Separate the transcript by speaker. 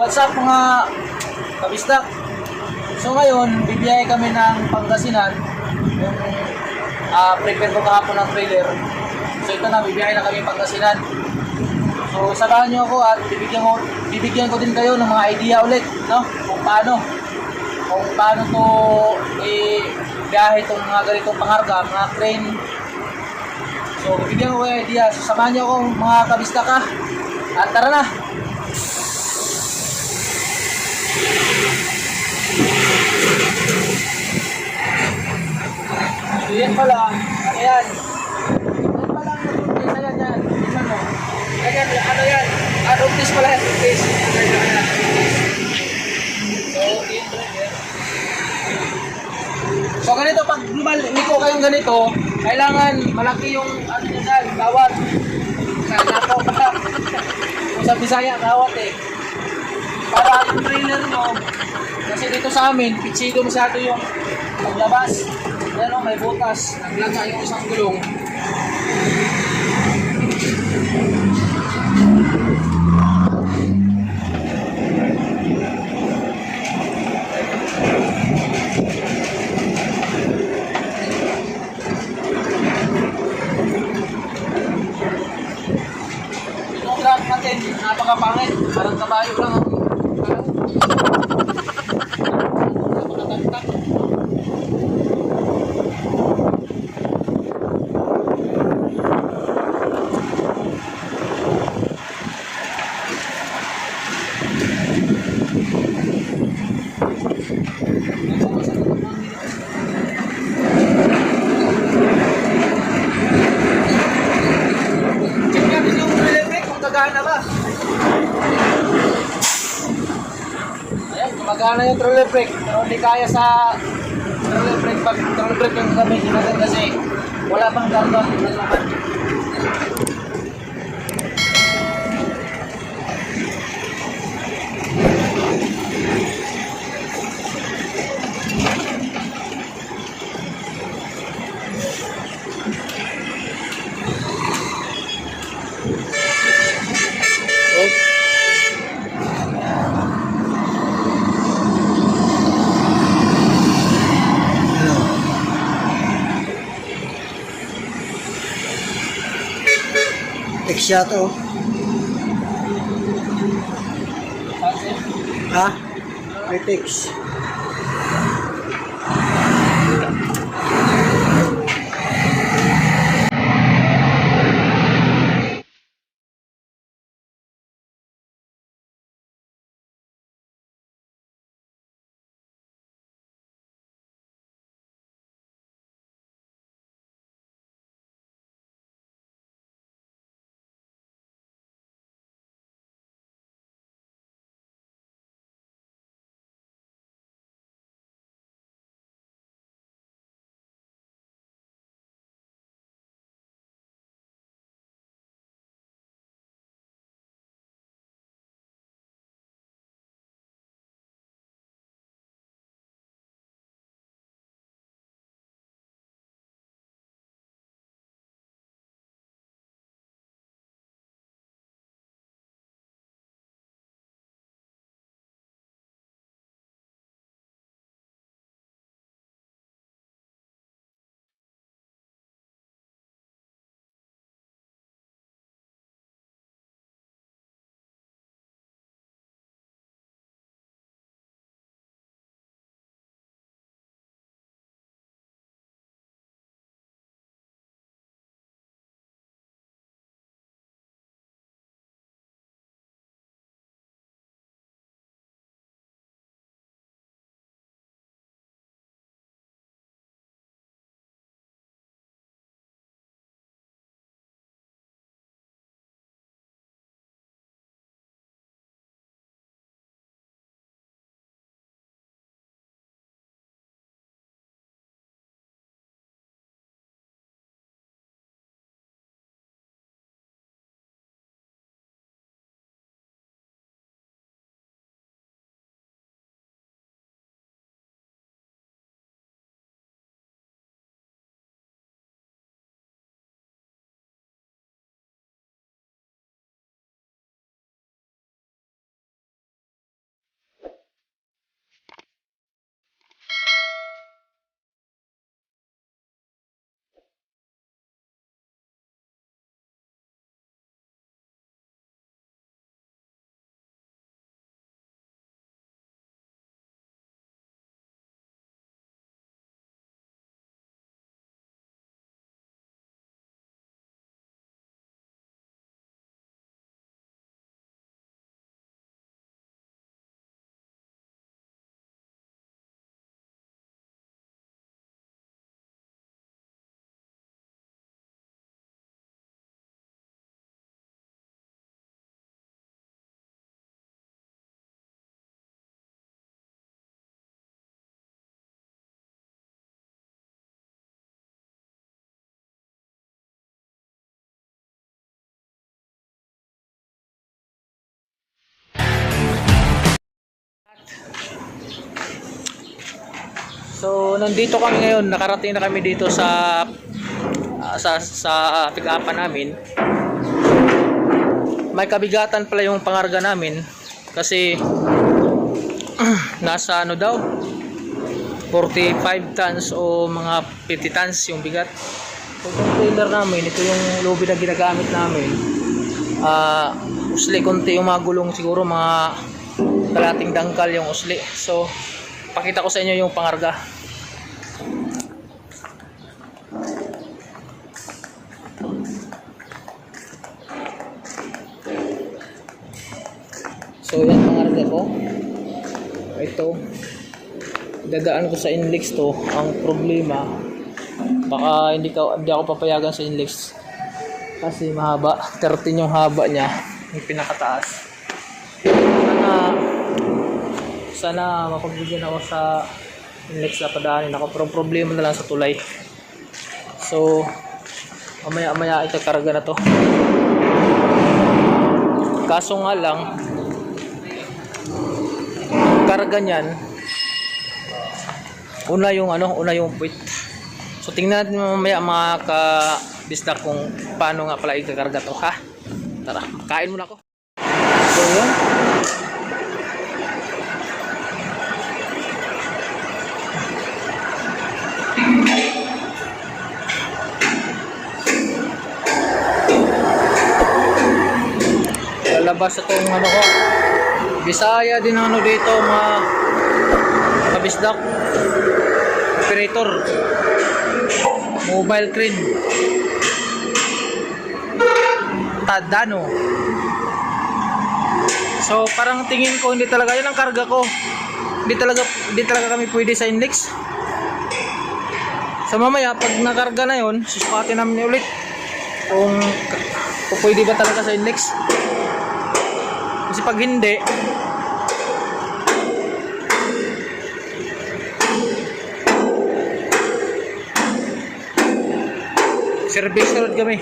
Speaker 1: What's up mga kabistak? So ngayon, bibiyay kami ng Pangasinan. Yung ah, prepare ko kahapon ng trailer. So ito na, bibiyay na kami Pangasinan. So samahan niyo ako at bibigyan ko, bibigyan ko din kayo ng mga idea ulit, no? Kung paano. Kung paano to i biyahe itong mga ganitong pangarga, mga crane. So bibigyan ko kayo idea. So samahan niyo ako mga kabistaka. At tara na! So ganito, pag lumaliko kayong ganito, kailangan malaki yung ano dyan, kawat. Nakaw pa. Kung sa Bisaya, kawat eh. Para yung trailer mo, kasi dito sa amin, pichido masyado yung paglabas. Ayan o, may butas. Naglaga yung isang gulong. Itong truck natin, napakapangit. Parang kabayo lang ang parang napakatantak. Check natin yung electric kung gagana ba. Ayan, gumagana yung trailer brake. Pero hindi kaya sa trailer brake pag trailer brake yung natin kasi wala pang karga ng laman.
Speaker 2: Exya to. Ha? Critics.
Speaker 1: So, nandito kami ngayon. Nakarating na kami dito sa ah, sa sa pick-upan namin. May kabigatan pala yung pangarga namin kasi nasa ano daw 45 tons o mga 50 tons yung bigat. So, trailer namin, ito yung lobby na ginagamit namin. Ah, usli konti yung mga gulong siguro mga kalating dangkal yung usli. So, pakita ko sa inyo yung pangarga. So, yan pangarga ko. Ito. Dadaan ko sa inlex to. Ang problema, baka hindi, ka, hindi ako papayagan sa inlex. Kasi mahaba. 13 yung haba niya. Yung pinakataas. Sana, sana mapagbigyan ako sa inlex na padaanin ako. Pero problema na lang sa tulay. So, mamaya-maya ito karga na to. Kaso nga lang, ang karga niyan, una yung ano, una yung puwit. So tingnan natin mamaya mga ka kung paano nga pala ikakarga to ha. Tara, kain muna ako. So yun. Lalabas itong ano ko. Bisaya din ano dito mga kabisdak. Operator. Mobile crane. Tadano. So parang tingin ko hindi talaga yun ang karga ko. Hindi talaga hindi talaga kami pwede sa index. So mamaya pag nakarga na yon, susukatin namin ulit kung, kung pwede ba talaga sa index. Kasi pag hindi, service na kami.